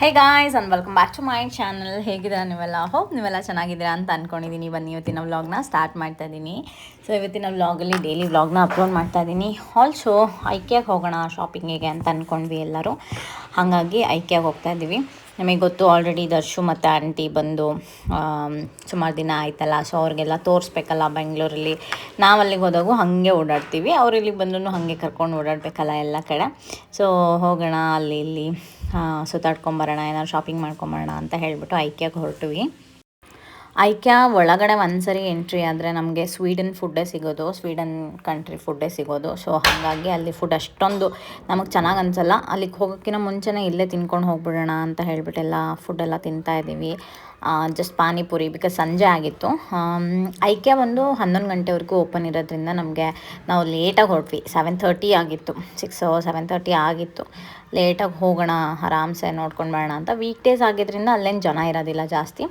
Hey guys and welcome back to my channel ಹೇಗಿದ್ದೀರಾ ನೀವೆಲ್ಲ? Hope ನೀವೆಲ್ಲ ಚೆನ್ನಾಗಿದ್ದೀರಾ ಅಂತ ಅಂದ್ಕೊಂಡಿದ್ದೀನಿ ಬನ್ನಿ, ಇವತ್ತಿನ ವ್ಲಾಗ್ನ ಸ್ಟಾರ್ಟ್ ಮಾಡ್ತಾ ಇದ್ದೀನಿ. ಸೊ ಇವತ್ತಿನ ವ್ಲಾಗಲ್ಲಿ ಡೈಲಿ ವ್ಲಾಗ್ನ ಅಪ್ಲೋಡ್ ಮಾಡ್ತಾ ಇದ್ದೀನಿ. ಆಲ್ಸೋ ಐಕ್ಯಾಗೆ ಹೋಗೋಣ ಶಾಪಿಂಗಿಗೆ ಅಂತ ಅಂದ್ಕೊಂಡ್ವಿ ಎಲ್ಲರೂ. ಹಾಗಾಗಿ ಐಕ್ಯಾಗೆ ಹೋಗ್ತಾ ಇದ್ದೀವಿ. ನಮಗೆ ಗೊತ್ತು ಆಲ್ರೆಡಿ ದರ್ಶು ಮತ್ತು ಆಂಟಿ ಬಂದು ಸುಮಾರು ದಿನ ಆಯ್ತಲ್ಲ ಸೊ ಅವ್ರಿಗೆಲ್ಲ ತೋರಿಸ್ಬೇಕಲ್ಲ ಬೆಂಗಳೂರಲ್ಲಿ. ನಾವು ಅಲ್ಲಿಗೆ ಹೋದಾಗೂ ಹಾಗೆ ಓಡಾಡ್ತೀವಿ. ಅವ್ರು ಇಲ್ಲಿಗೆ ಬಂದೂ ಹಾಗೆ ಕರ್ಕೊಂಡು ಓಡಾಡಬೇಕಲ್ಲ ಎಲ್ಲ ಕಡೆ. ಸೊ ಹೋಗೋಣ ಅಲ್ಲಿ, ಇಲ್ಲಿ. ಸುತ್ತಾಡ್ಕೊಂಬರೋಣ ಏನಾದ್ರು ಶಾಪಿಂಗ್ ಮಾಡ್ಕೊಂಬರೋಣ ಅಂತ ಹೇಳಿಬಿಟ್ಟು ಐಕ್ಯಾಗೆ ಹೊರಟ್ವಿ. ಐಕ್ಯಾ ಒಳಗಡೆ ಒಂದ್ಸರಿ ಎಂಟ್ರಿ ಆದರೆ ನಮಗೆ ಸ್ವೀಡನ್ ಫುಡ್ಡೇ ಸಿಗೋದು ಸ್ವೀಡನ್ ಕಂಟ್ರಿ ಫುಡ್ಡೇ ಸಿಗೋದು. ಸೊ ಹಾಗಾಗಿ ಅಲ್ಲಿ ಫುಡ್ ಅಷ್ಟೊಂದು ನಮಗೆ ಚೆನ್ನಾಗಿ ಅನ್ಸಲ್ಲ. ಅಲ್ಲಿಗೆ ಹೋಗೋಕ್ಕಿಂತ ಮುಂಚೆನೇ ಇಲ್ಲೇ ತಿನ್ಕೊಂಡು ಹೋಗ್ಬಿಡೋಣ ಅಂತ ಹೇಳ್ಬಿಟ್ಟೆಲ್ಲ ಫುಡ್ಡೆಲ್ಲ ತಿಂತಾ ಇದ್ದೀವಿ ಜಸ್ಟ್ ಪಾನಿಪುರಿ ಬಿಕಾಸ್ ಸಂಜೆ ಆಗಿತ್ತು. ಐಕ್ಯ ಒಂದು ಹನ್ನೊಂದು ಗಂಟೆವರೆಗೂ ಓಪನ್ ಇರೋದ್ರಿಂದ ನಮಗೆ ನಾವು ಲೇಟಾಗಿ ಹೊರಟ್ವಿ. ಸೆವೆನ್ ತರ್ಟಿ ಆಗಿತ್ತು. ಸಿಕ್ಸ್ ಸೆವೆನ್ ತರ್ಟಿ ಆಗಿತ್ತು. ಲೇಟಾಗಿ ಹೋಗೋಣ, ಆರಾಮ್ಸೆ ನೋಡ್ಕೊಂಡು ಬರೋಣ ಅಂತ. ವೀಕ್ ಡೇಸ್ ಆಗಿದ್ದರಿಂದ ಅಲ್ಲೇನು ಜನ ಇರೋದಿಲ್ಲ ಜಾಸ್ತಿ.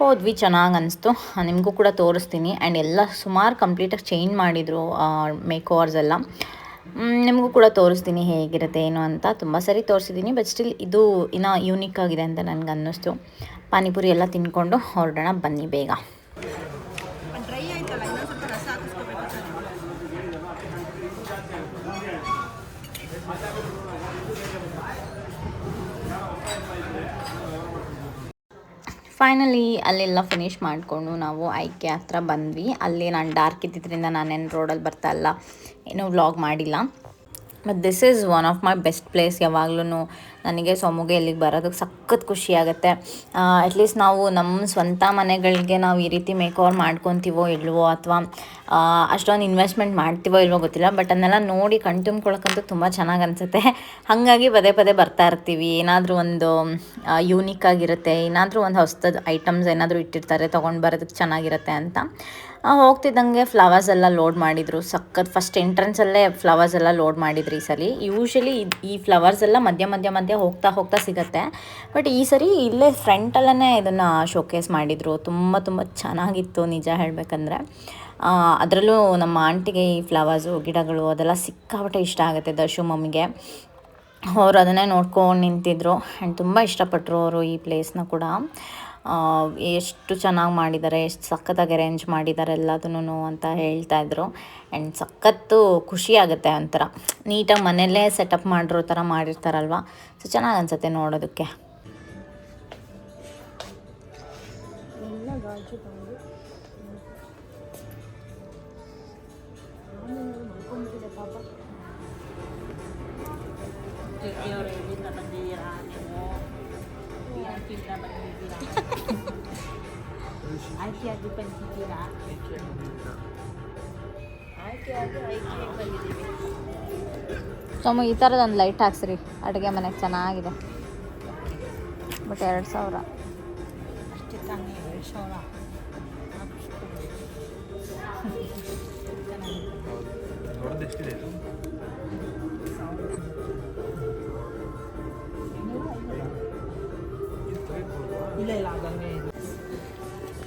ಹೋದ್ವಿ ಚೆನ್ನಾಗಿ ಅನಿಸ್ತು. ನಿಮಗೂ ಕೂಡ ತೋರಿಸ್ತೀನಿ. ಆ್ಯಂಡ್ ಎಲ್ಲ ಸುಮಾರು ಕಂಪ್ಲೀಟಾಗಿ ಚೇಂಜ್ ಮಾಡಿದರು ಮೇಕ್ ಓವರ್ಸ್ ಎಲ್ಲ. ನಿಮಗೂ ಕೂಡ ತೋರಿಸ್ತೀನಿ ಹೇಗಿರುತ್ತೆ, ಏನು ಅಂತ. ತುಂಬ ಸರಿ ತೋರಿಸಿದ್ದೀನಿ ಬಟ್ ಸ್ಟಿಲ್ ಇದು ಇನ್ನೂ ಯೂನಿಕ್ ಆಗಿದೆ ಅಂತ ನನಗೆ ಅನ್ನಿಸ್ತು ಪಾನಿಪುರಿ ಎಲ್ಲ ತಿನ್ಕೊಂಡು ಹೊರಡೋಣ, ಬನ್ನಿ ಬೇಗ ಡ್ರೈ ಆಯ್ತಲ್ಲ ಇನ್ನೊಂದು ಸ್ವಲ್ಪ ರಸ ಹಾಕಿಸ್ಕೋಬೇಕು ಫೈನಲಿ ಅಲ್ಲೆಲ್ಲ ಫಿನಿಶ್ ಮಾಡಿಕೊಂಡು ನಾವು ಐಕೆ ಹತ್ರ ಬಂದ್ವಿ. ಅಲ್ಲಿ ನಾನು ಡಾರ್ಕ್ ಇದ್ದಿದ್ದರಿಂದ ನಾನೇನು ರೋಡಲ್ಲಿ ಬರ್ತಾ ಇಲ್ಲ. ಏನೂ ವ್ಲಾಗ್ ಮಾಡಿಲ್ಲ. But this is one of my best place ಯಾವಾಗ್ಲೂ ನನಗೆ ಸೊಮ್ಮಗೆ ಇಲ್ಲಿಗೆ ಬರೋದಕ್ಕೆ ಸಖತ್ ಖುಷಿ ಆಗುತ್ತೆ. ಅಟ್ಲೀಸ್ಟ್ ನಾವು ನಮ್ಮ ಸ್ವಂತ ಮನೆಗಳಿಗೆ ನಾವು ಈ ರೀತಿ ಮೇಕ್ ಓವರ್ ಮಾಡ್ಕೊತೀವೋ ಇಲ್ವೋ ಅಥವಾ ಅಷ್ಟೊಂದು ಇನ್ವೆಸ್ಟ್ಮೆಂಟ್ ಮಾಡ್ತೀವೋ ಇಲ್ವೋ ಗೊತ್ತಿಲ್ಲ ಬಟ್ ಅದನ್ನೆಲ್ಲ ನೋಡಿ ಕಣ್ ತುಂಬ್ಕೊಳಕ್ಕಂತೂ ತುಂಬ ಚೆನ್ನಾಗಿ ಅನಿಸುತ್ತೆ. ಹಾಗಾಗಿ ಪದೇ ಪದೇ ಬರ್ತಾ ಇರ್ತೀವಿ. ಏನಾದರೂ ಒಂದು ಯೂನಿಕ್ ಆಗಿರುತ್ತೆ, ಏನಾದರೂ ಒಂದು ಹೊಸದ ಐಟಮ್ಸ್ ಏನಾದರೂ ಇಟ್ಟಿರ್ತಾರೆ, ತೊಗೊಂಡು ಬರೋದಕ್ಕೆ ಚೆನ್ನಾಗಿರುತ್ತೆ ಅಂತ. ಹೋಗ್ತಿದ್ದಂಗೆ ಫ್ಲವರ್ಸ್ ಎಲ್ಲ ಲೋಡ್ ಮಾಡಿದರು. ಸಖತ್ ಫಸ್ಟ್ ಎಂಟ್ರೆನ್ಸಲ್ಲೇ ಫ್ಲವರ್ಸ್ ಎಲ್ಲ ಲೋಡ್ ಮಾಡಿದ್ರು ಈ ಸಲ. ಯೂಶಲಿ ಈ ಫ್ಲವರ್ಸ್ ಎಲ್ಲ ಮಧ್ಯ ಮಧ್ಯ ಮಧ್ಯ ಹೋಗ್ತಾ ಹೋಗ್ತಾ ಸಿಗುತ್ತೆ. ಬಟ್ ಈ ಸರಿ ಇಲ್ಲೇ ಫ್ರಂಟಲ್ಲೇ ಇದನ್ನು ಶೋಕೇಸ್ ಮಾಡಿದರು. ತುಂಬ ತುಂಬ ಚೆನ್ನಾಗಿತ್ತು ನಿಜ ಹೇಳಬೇಕಂದ್ರೆ. ಅದರಲ್ಲೂ ನಮ್ಮ ಆಂಟಿಗೆ ಈ ಫ್ಲವರ್ಸು ಗಿಡಗಳು ಅದೆಲ್ಲ ಸಿಕ್ಕಾಪಟ್ಟೆ ಇಷ್ಟ ಆಗುತ್ತೆ ದರ್ಶು ಮಮ್ಮಿಗೆ. ಅವರು ಅದನ್ನೇ ನೋಡ್ಕೊಂಡು ನಿಂತಿದ್ರು. ಆ್ಯಂಡ್ ತುಂಬ ಇಷ್ಟಪಟ್ಟರು ಅವರು ಈ ಪ್ಲೇಸ್ನ ಕೂಡ. ಎಷ್ಟು ಚೆನ್ನಾಗಿ ಮಾಡಿದ್ದಾರೆ ಎಷ್ಟು ಸಖತ್ತಾಗಿ ಅರೇಂಜ್ ಮಾಡಿದ್ದಾರೆ ಎಲ್ಲದನ್ನು ಅಂತ ಹೇಳ್ತಾ ಇದ್ರು. ಆ್ಯಂಡ್ ಸಖತ್ತು ಖುಷಿ ಆಗುತ್ತೆ ಒಂಥರ. ನೀಟಾಗಿ ಮನೆಯಲ್ಲೇ ಸೆಟಪ್ ಮಾಡಿರೋ ಥರ ಮಾಡಿರ್ತಾರಲ್ವ? ಸೊ ಚೆನ್ನಾಗಿ ಅನ್ಸುತ್ತೆ ನೋಡೋದಕ್ಕೆ. ಪಾಪ. ಯಾಕಿಂದ ಬಂದಿದ್ದೀರಾ ಆಯ್ಕೆಯಾಗಿ ಬಂದಿದ್ದೀರಾ ಸೊಮ್ಮ ಈ ಥರದೊಂದು ಲೈಟ್ ಹಾಕ್ಸ್ರಿ. ಅಡುಗೆ ಮನೆಗೆ ಚೆನ್ನಾಗಿದೆ. ಬಟ್ ಎರಡು ಸಾವಿರ. ಅಷ್ಟೇ ತಾನೇ ಎರಡು ಸಾವಿರ ದೊಡ್ಡದೆಷ್ಟಿದೆ ಇದು?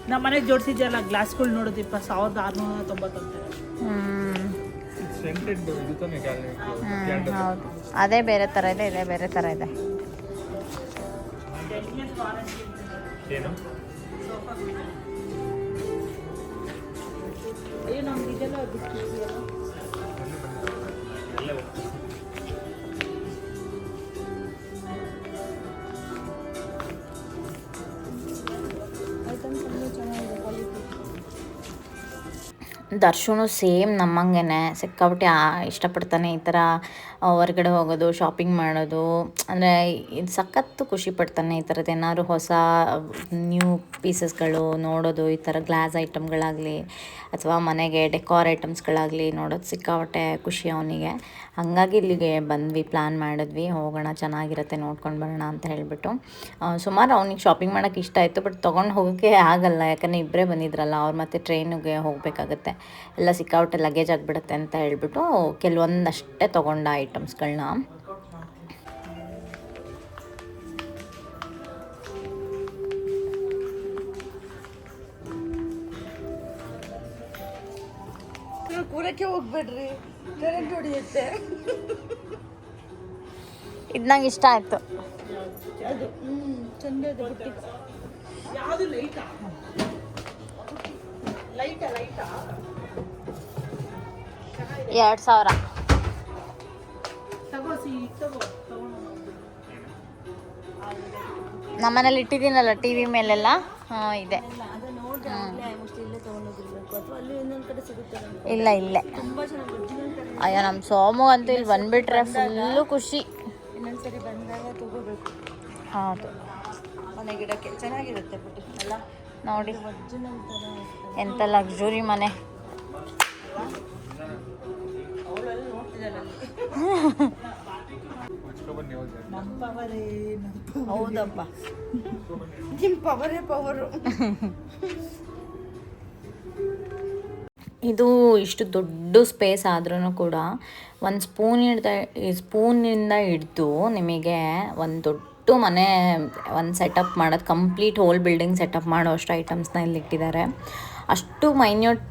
ನಮ್ಮ ಮನೆಗೆ ಜೋಡಿಸಿದ್ಯಲ್ಲ ಗ್ಲಾಸ್ಗಳು ನೋಡೋದಿಪ್ಪ ಸಾವಿರದ ಆರುನೂರ ತೊಂಬತ್ತೊಂದು ಹೌದು ಅದೇ ಬೇರೆ ಥರ ಇದೆ ಇದೇ ಬೇರೆ ಥರ ಇದೆ. ಏನು? ದರ್ಶನು ಸೇಮ್ ನಮ್ಮಂಗೆ ಸಿಕ್ಕಾಪಟ್ಟೆ ಇಷ್ಟಪಡ್ತಾನೆ ಈ ಥರ ಹೊರಗಡೆ ಹೋಗೋದು ಶಾಪಿಂಗ್ ಮಾಡೋದು. ಅಂದರೆ, ಇದು ಸಖತ್ತು ಖುಷಿ ಪಡ್ತಾನೆ ಈ ಥರದ್ದು ಏನಾದ್ರು ಹೊಸ ನ್ಯೂ ಪೀಸಸ್ಗಳು ನೋಡೋದು, ಈ ಥರ ಗ್ಲಾಸ್ ಐಟಮ್ಗಳಾಗಲಿ ಅಥವಾ ಮನೆಗೆ ಡೆಕೋರ್ ಐಟಮ್ಸ್ಗಳಾಗಲಿ ನೋಡೋದು ಸಿಕ್ಕಾಪಟ್ಟೆ ಖುಷಿ ಅವನಿಗೆ. ಹಾಗಾಗಿ ಇಲ್ಲಿಗೆ ಬಂದ್ವಿ ಪ್ಲ್ಯಾನ್ ಮಾಡಿದ್ವಿ. ಹೋಗೋಣ, ಚೆನ್ನಾಗಿರುತ್ತೆ, ನೋಡ್ಕೊಂಡು ಬರೋಣ ಅಂತ ಹೇಳಿಬಿಟ್ಟು. ಸುಮಾರು ಅವ್ನಿಗೆ ಶಾಪಿಂಗ್ ಮಾಡೋಕೆ ಇಷ್ಟ ಆಯಿತು ಬಟ್ ತೊಗೊಂಡು ಹೋಗೋಕ್ಕೆ ಆಗಲ್ಲ. ಯಾಕಂದರೆ ಇಬ್ಬರೇ ಬಂದಿದ್ರಲ್ಲ, ಅವ್ರು ಮತ್ತೆ ಟ್ರೈನಿಗೆ ಹೋಗಬೇಕಾಗತ್ತೆ. ಎಲ್ಲ ಸಿಕ್ಕಾಪಟ್ಟೆ ಲಗೇಜ್ ಆಗಿಬಿಡುತ್ತೆ ಅಂತ ಹೇಳ್ಬಿಟ್ಟು ಕೆಲವೊಂದಷ್ಟೇ ತೊಗೊಂಡ ಐಟಮ್ಸ್ಗಳನ್ನ ಕೂರಕ್ಕೆ ಹೋಗ್ಬೇಡ್ರಿ. ಕರೆಂಟ್ ಹೊಡಿಯುತ್ತೆ. ಇದು ನಂಗೆ ಇಷ್ಟ ಆಯಿತು. ಅದು ಹ್ಞೂ ಚಂದ ಇದೆ ಬುಟ್ಟಿ. ಯಾವುದು ಲೈಟಾ? ಲೈಟಾ ಲೈಟಾ? ಎರಡು ಸಾವಿರ. ನಮ್ಮನೇಲಿ ಇಟ್ಟಿದ್ದೀನಲ್ಲ ಟಿ ವಿ ಮೇಲೆಲ್ಲ? ಹಾಂ ಇದೆ. ಇಲ್ಲೇ ಇಲ್ಲ. ಅಯ್ಯೋ ನಮ್ಮ ಸೋಮು ಅಂತೂ ಇಲ್ಲಿ ಬಂದ್ಬಿಟ್ರೆ ಫುಲ್ಲು ಖುಷಿ. ಇನ್ನೊಂದ್ಸರಿ ಬಂದಾಗ ತಗೋಬೇಕು. ಹೌದು ಮನೆ ಗಿಡಕ್ಕೆ ಚೆನ್ನಾಗಿರುತ್ತೆ ಬುಟ್ಟಿ ಅಲ್ಲ? ನೋಡಿ. ಎಂತ ಎಂಥ ಲಕ್ಸುರಿ ಮನೆ ಹೌದಪ್ಪ. ನಿಮ್ಮ ಪವರೇ ಪವರು ಇದು ಇಷ್ಟು ದೊಡ್ಡ ಸ್ಪೇಸ್ ಆದ್ರೂ ಕೂಡ ಒಂದು ಸ್ಪೂನ್ ಹಿಡ್ದ ಸ್ಪೂನಿಂದ ಹಿಡ್ದು ನಿಮಗೆ ಒಂದು ದೊಡ್ಡ ಮನೆ, ಒಂದು ಸೆಟಪ್ ಮಾಡೋದು ಕಂಪ್ಲೀಟ್ ಹೋಲ್ ಬಿಲ್ಡಿಂಗ್ ಸೆಟಪ್ ಮಾಡೋ ಅಷ್ಟು ಐಟಮ್ಸ್ನ ಇಲ್ಲಿ ಇಟ್ಟಿದ್ದಾರೆ. ಅಷ್ಟು ಮೈನ್ಯೂಟ್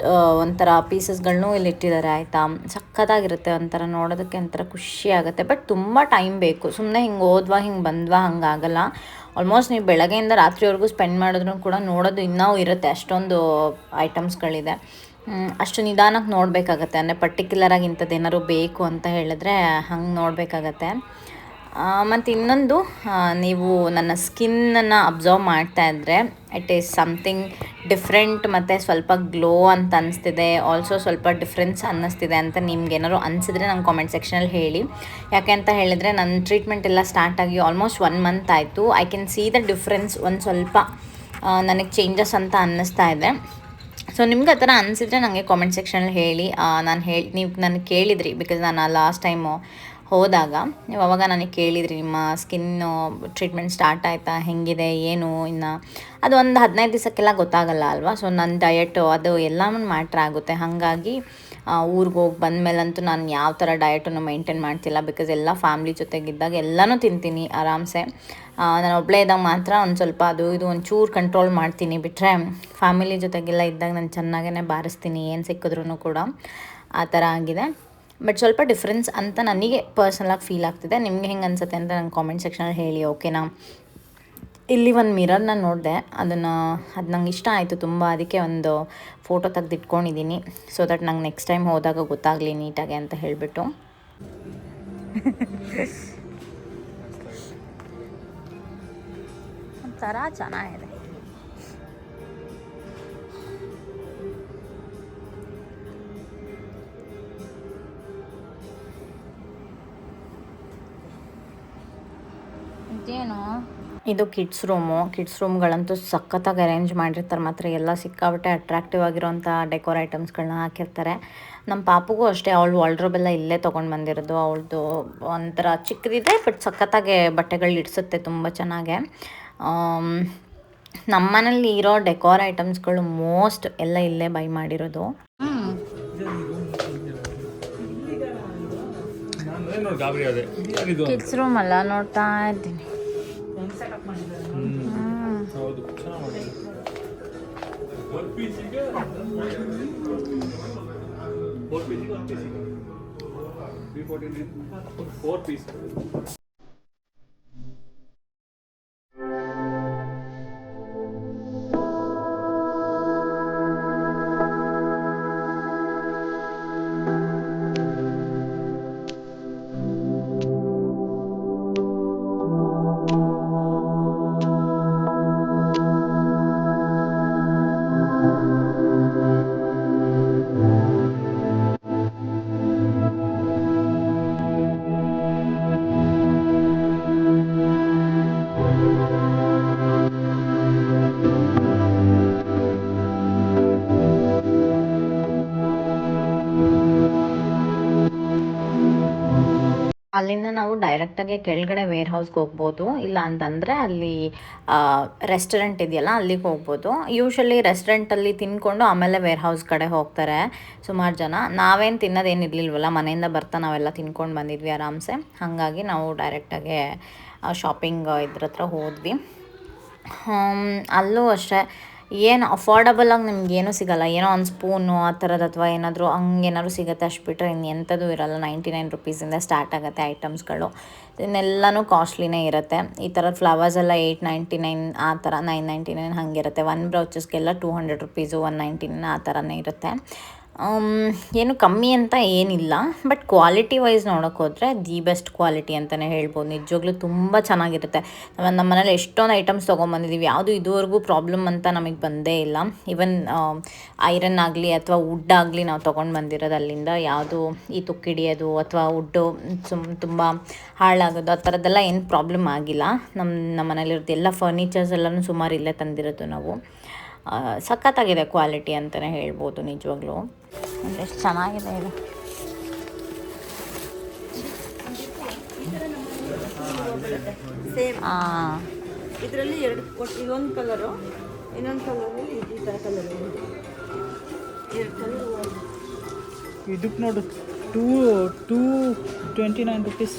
ಒಂಥರ ಪೀಸಸ್ಗಳನ್ನೂ ಇಲ್ಲಿ ಇಟ್ಟಿದ್ದಾರೆ, ಆಯಿತಾ? ಸಖತ್ತಾಗಿರುತ್ತೆ ಒಂಥರ ನೋಡೋದಕ್ಕೆ ಒಂಥರ ಖುಷಿ ಆಗುತ್ತೆ. ಬಟ್ ತುಂಬ ಟೈಮ್ ಬೇಕು. ಸುಮ್ಮನೆ ಹಿಂಗೆ ಹೋದ್ವಾ ಹಿಂಗೆ ಬಂದ್ವಾ ಹಂಗಾಗಲ್ಲ ಆಲ್ಮೋಸ್ಟ್ ನೀವು ಬೆಳಗ್ಗೆಯಿಂದ ರಾತ್ರಿವರೆಗೂ ಸ್ಪೆಂಡ್ ಮಾಡಿದ್ರು ಕೂಡ ನೋಡೋದು ಇನ್ನೂ ಇರುತ್ತೆ. ಅಷ್ಟೊಂದು ಐಟಮ್ಸ್ಗಳಿದೆ ಅಷ್ಟು ನಿಧಾನಕ್ಕೆ ನೋಡಬೇಕಾಗತ್ತೆ. ಅಂದರೆ ಪರ್ಟಿಕ್ಯುಲರಾಗಿ ಇಂಥದ್ದು ಏನಾದ್ರು ಬೇಕು ಅಂತ ಹೇಳಿದ್ರೆ ಹಂಗೆ ನೋಡಬೇಕಾಗತ್ತೆ. ಮತ್ತು ಇನ್ನೊಂದು ನೀವು ನನ್ನ ಸ್ಕಿನ್ನನ್ನು ಅಬ್ಸರ್ವ್ ಮಾಡ್ತಾ ಇದ್ದರೆ ಇಟ್ ಈಸ್ ಸಮಥಿಂಗ್ ಡಿಫ್ರೆಂಟ್ ಮತ್ತು ಸ್ವಲ್ಪ ಗ್ಲೋ ಅಂತ ಅನಿಸ್ತಿದೆ. ಆಲ್ಸೋ ಸ್ವಲ್ಪ ಡಿಫ್ರೆನ್ಸ್ ಅನ್ನಿಸ್ತಿದೆ ಅಂತ ನಿಮ್ಗೆ ಏನಾದ್ರು ಅನಿಸಿದ್ರೆ ನಂಗೆ ಕಾಮೆಂಟ್ ಸೆಕ್ಷನಲ್ಲಿ ಹೇಳಿ. ಯಾಕೆ ಅಂತ ಹೇಳಿದರೆ ನನ್ನ ಟ್ರೀಟ್ಮೆಂಟ್ ಎಲ್ಲ ಸ್ಟಾರ್ಟ್ ಆಗಿ ಆಲ್ಮೋಸ್ಟ್ ಒನ್ ಮಂತ್ ಆಯಿತು. I can see the difference ಒಂದು ಸ್ವಲ್ಪ ನನಗೆ ಚೇಂಜಸ್ ಅಂತ ಅನ್ನಿಸ್ತಾ ಇದೆ. ಸೊ ನಿಮ್ಗೆ ಆ ಥರ ಅನಿಸಿದ್ರೆ ನನಗೆ ಕಾಮೆಂಟ್ ಸೆಕ್ಷನಲ್ಲಿ ಹೇಳಿ. ನಾನು ಹೇಳಿ, ನೀವು ನನಗೆ ಕೇಳಿದ್ರಿ ಬಿಕಾಸ್ ನಾನು ಲಾಸ್ಟ್ ಟೈಮು ಹೋದಾಗ, ನೀವು ಅವಾಗ ನನಗೆ ಕೇಳಿದ್ರಿ ನಿಮ್ಮ ಸ್ಕಿನ್ನು ಟ್ರೀಟ್ಮೆಂಟ್ ಸ್ಟಾರ್ಟ್ ಆಯಿತಾ, ಹೆಂಗಿದೆ, ಏನು, ಇನ್ನು. ಅದು ಒಂದು ಹದಿನೈದು ದಿವಸಕ್ಕೆಲ್ಲ ಗೊತ್ತಾಗಲ್ಲ ಅಲ್ವಾ? ಸೊ ನನ್ನ ಡಯಟು ಅದು ಎಲ್ಲ ಮ್ಯಾಟ್ರ್ ಆಗುತ್ತೆ. ಹಾಗಾಗಿ ಊರಿಗೆ ಹೋಗಿ ಬಂದಮೇಲಂತೂ ನಾನು ಯಾವ ಥರ ಡಯಟನ್ನು ಮೇಂಟೈನ್ ಮಾಡ್ತಿಲ್ಲ ಬಿಕಾಸ್ ಎಲ್ಲ ಫ್ಯಾಮ್ಲಿ ಜೊತೆಗಿದ್ದಾಗ ಎಲ್ಲನೂ ತಿಂತೀನಿ ಆರಾಮ್ಸೆ. ನಾನು ಒಬ್ಬಳೇ ಇದ್ದಾಗ ಮಾತ್ರ ಒಂದು ಸ್ವಲ್ಪ ಅದು ಇದು ಒಂಚೂರು ಕಂಟ್ರೋಲ್ ಮಾಡ್ತೀನಿ. ಬಿಟ್ಟರೆ ಫ್ಯಾಮಿಲಿ ಜೊತೆಗೆಲ್ಲ ಇದ್ದಾಗ ನಾನು ಚೆನ್ನಾಗೇ ಬಾರಿಸ್ತೀನಿ, ಏನು ಸಿಕ್ಕಿದ್ರೂ ಕೂಡ ಆ ಥರ ಆಗಿದೆ. ಬಟ್ ಸ್ವಲ್ಪ ಡಿಫ್ರೆನ್ಸ್ ಅಂತ ನನಗೆ ಪರ್ಸ್ನಲಾಗಿ ಫೀಲ್ ಆಗ್ತಿದೆ. ನಿಮಗೆ ಹೆಂಗೆ ಅನ್ಸುತ್ತೆ ಅಂತ ನಂಗೆ ಕಾಮೆಂಟ್ ಸೆಕ್ಷನಲ್ಲಿ ಹೇಳಿ ಓಕೆನಾ ಇಲ್ಲಿ ಒಂದು ಮಿರರ್ನ ನೋಡಿದೆ. ಅದನ್ನು, ಅದು ನಂಗೆ ಇಷ್ಟ ಆಯಿತು ತುಂಬ. ಅದಕ್ಕೆ ಒಂದು ಫೋಟೋ ತೆಗೆದು ಇಟ್ಕೊಂಡಿದ್ದೀನಿ ಸೊ ದಟ್ ನಂಗೆ ನೆಕ್ಸ್ಟ್ ಟೈಮ್ ಹೋದಾಗ ಗೊತ್ತಾಗಲಿ ನೀಟಾಗಿ ಅಂತ ಹೇಳಿಬಿಟ್ಟು. ಒಂಥರ ಚೆನ್ನಾಗಿದೆ. ಇದೇನು? ಇದು ಕಿಡ್ಸ್ ರೂಮು. ಕಿಡ್ಸ್ ರೂಮ್ಗಳಂತೂ ಸಖತ್ತಾಗಿ ಅರೇಂಜ್ ಮಾಡಿರ್ತಾರೆ. ಮಾತ್ರ ಎಲ್ಲ ಸಿಕ್ಕಾಬಿಟ್ಟೆ ಅಟ್ರಾಕ್ಟಿವ್ ಆಗಿರೋಂಥ ಡೆಕೋರ್ ಐಟಮ್ಸ್ಗಳನ್ನ ಹಾಕಿರ್ತಾರೆ. ನಮ್ಮ ಪಾಪುಗೂ ಅಷ್ಟೇ. ಅವಳು ವಾಲ್ಡ್ರೋಬೆಲ್ಲ ಇಲ್ಲೇ ತೊಗೊಂಡು ಬಂದಿರೋದು. ಅವಳದು ಒಂಥರ ಚಿಕ್ಕದಿದೆ, ಬಟ್ ಸಖತ್ತಾಗೆ ಬಟ್ಟೆಗಳು ಇಡಿಸುತ್ತೆ ತುಂಬ ಚೆನ್ನಾಗೆ. ಆಮ್, ನಮ್ಮ ಮನೇಲಿ ಇರೋ ಡೆಕೋರ್ ಐಟಮ್ಸ್ಗಳು ಮೋಸ್ಟ್ ಎಲ್ಲ ಇಲ್ಲೇ ಬೈ ಮಾಡಿರೋದು. ಕಿಡ್ಸ್ ರೂಮ್ ಅಲ್ಲ ನೋಡ್ತಾ ಇದ್ದೀನಿ. ಫೋರ್ ಪೀಸ್ ಅಲ್ಲಿಂದ ನಾವು ಡೈರೆಕ್ಟಾಗಿ ಕೆಳಗಡೆ ವೇರ್ ಹೌಸ್ಗೆ ಹೋಗ್ಬೋದು. ಇಲ್ಲ ಅಂತಂದರೆ ಅಲ್ಲಿ ರೆಸ್ಟೋರೆಂಟ್ ಇದೆಯಲ್ಲ ಅಲ್ಲಿಗೆ ಹೋಗ್ಬೋದು. ಯೂಶಲಿ ರೆಸ್ಟೋರೆಂಟಲ್ಲಿ ತಿನ್ಕೊಂಡು ಆಮೇಲೆ ವೇರ್ ಹೌಸ್ ಕಡೆ ಹೋಗ್ತಾರೆ ಸುಮಾರು ಜನ. ನಾವೇನು ತಿನ್ನೋದೇನು ಇರಲಿಲ್ವಲ್ಲ, ಮನೆಯಿಂದ ಬರ್ತಾ ನಾವೆಲ್ಲ ತಿನ್ಕೊಂಡು ಬಂದಿದ್ವಿ ಆರಾಮ್ಸೆ. ಹಾಗಾಗಿ ನಾವು ಡೈರೆಕ್ಟಾಗಿ ಶಾಪಿಂಗ್ ಇದ್ರ ಹತ್ರ ಹೋದ್ವಿ. ಅಲ್ಲೂ ಅಷ್ಟೇ. ಏನು ಅಫೋರ್ಡಬಲಾಗಿ ನಿಮ್ಗೆ ಏನೂ ಸಿಗಲ್ಲ. ಏನೋ ಒಂದು ಸ್ಪೂನು ಆ ಥರದ್ದು ಅಥವಾ ಏನಾದರೂ ಹಂಗೇನಾದ್ರು ಸಿಗುತ್ತೆ ಅಷ್ಟು ಬಿಟ್ಟರೆ ಇನ್ನು ಎಂಥದ್ದು ಇರಲ್ಲ. ನೈಂಟಿ ನೈನ್ ರುಪೀಸಿಂದ ಸ್ಟಾರ್ಟ್ ಆಗುತ್ತೆ ಐಟಮ್ಸ್ಗಳು ಇನ್ನೆಲ್ಲನೂ ಕಾಸ್ಟ್ಲಿನೇ ಇರುತ್ತೆ. ಈ ಥರ ಫ್ಲವರ್ಸ್ ಎಲ್ಲ ಏಯ್ಟ್ ನೈಂಟಿ ನೈನ್ ಆ ಥರ ನೈನ್ ನೈಂಟಿ ನೈನ್ ಹಾಗಿರುತ್ತೆ. One ಬ್ರೌಚಸ್ಗೆಲ್ಲ two hundred rupees one ninety nine ಆ ಥರನೇ ಇರುತ್ತೆ. ಏನು ಕಮ್ಮಿ ಅಂತ ಏನಿಲ್ಲ ಬಟ್ ಕ್ವಾಲಿಟಿ ವೈಸ್ ನೋಡೋಕೆ ಹೋದರೆ ದಿ ಬೆಸ್ಟ್ ಕ್ವಾಲಿಟಿ ಅಂತಲೇ ಹೇಳ್ಬೋದು. ನಿಜವಾಗ್ಲೂ ತುಂಬ ಚೆನ್ನಾಗಿರುತ್ತೆ. ನಮ್ಮ ಮನೇಲಿ ಎಷ್ಟೊಂದು ಐಟಮ್ಸ್ ತೊಗೊಂಬಂದಿದ್ದೀವಿ ಯಾವುದು ಇದುವರೆಗೂ ಪ್ರಾಬ್ಲಮ್ ಅಂತ ನಮಗೆ ಬಂದೇ ಇಲ್ಲ. ಈವನ್ ಐರನ್ ಆಗಲಿ ಅಥವಾ ವುಡ್ ಆಗಲಿ ನಾವು ತೊಗೊಂಡು ಬಂದಿರೋದು ಅಲ್ಲಿಂದ ಯಾವುದು ಈ ತುಕ್ಕಿಡಿಯೋದು ಅಥವಾ ವುಡ್ಡು ಸುಮ್ ತುಂಬ ಹಾಳಾಗೋದು, ಆ ಥರದ್ದೆಲ್ಲ ಏನು ಪ್ರಾಬ್ಲಮ್ ಆಗಿಲ್ಲ. ನಮ್ಮ ನಮ್ಮ ಮನೇಲಿರೋದು ಎಲ್ಲ ಫರ್ನಿಚರ್ಸ್ ಎಲ್ಲನೂ ಸುಮಾರು ಇಲ್ಲೇ ತಂದಿರೋದು ನಾವು. ಸಖತ್ತಾಗಿದೆ ಕ್ವಾಲಿಟಿ ಅಂತಲೇ ಹೇಳ್ಬೋದು ನಿಜವಾಗ್ಲೂ. ಅಂದರೆ ಎಷ್ಟು ಚೆನ್ನಾಗಿದೆ ಇದು. ಸೇಮ್ ಹಾಂ ಇದರಲ್ಲಿ ಎರಡು ಕೊಟ್ಟು ಇದೊಂದು ಕಲರು ಇನ್ನೊಂದು ಕಲರಲ್ಲಿ ಈ ಥರ ಕಲರ್ ಎರಡು ಕಲರ್ ಇದಕ್ಕೆ ನೋಡು two two twenty nine rupees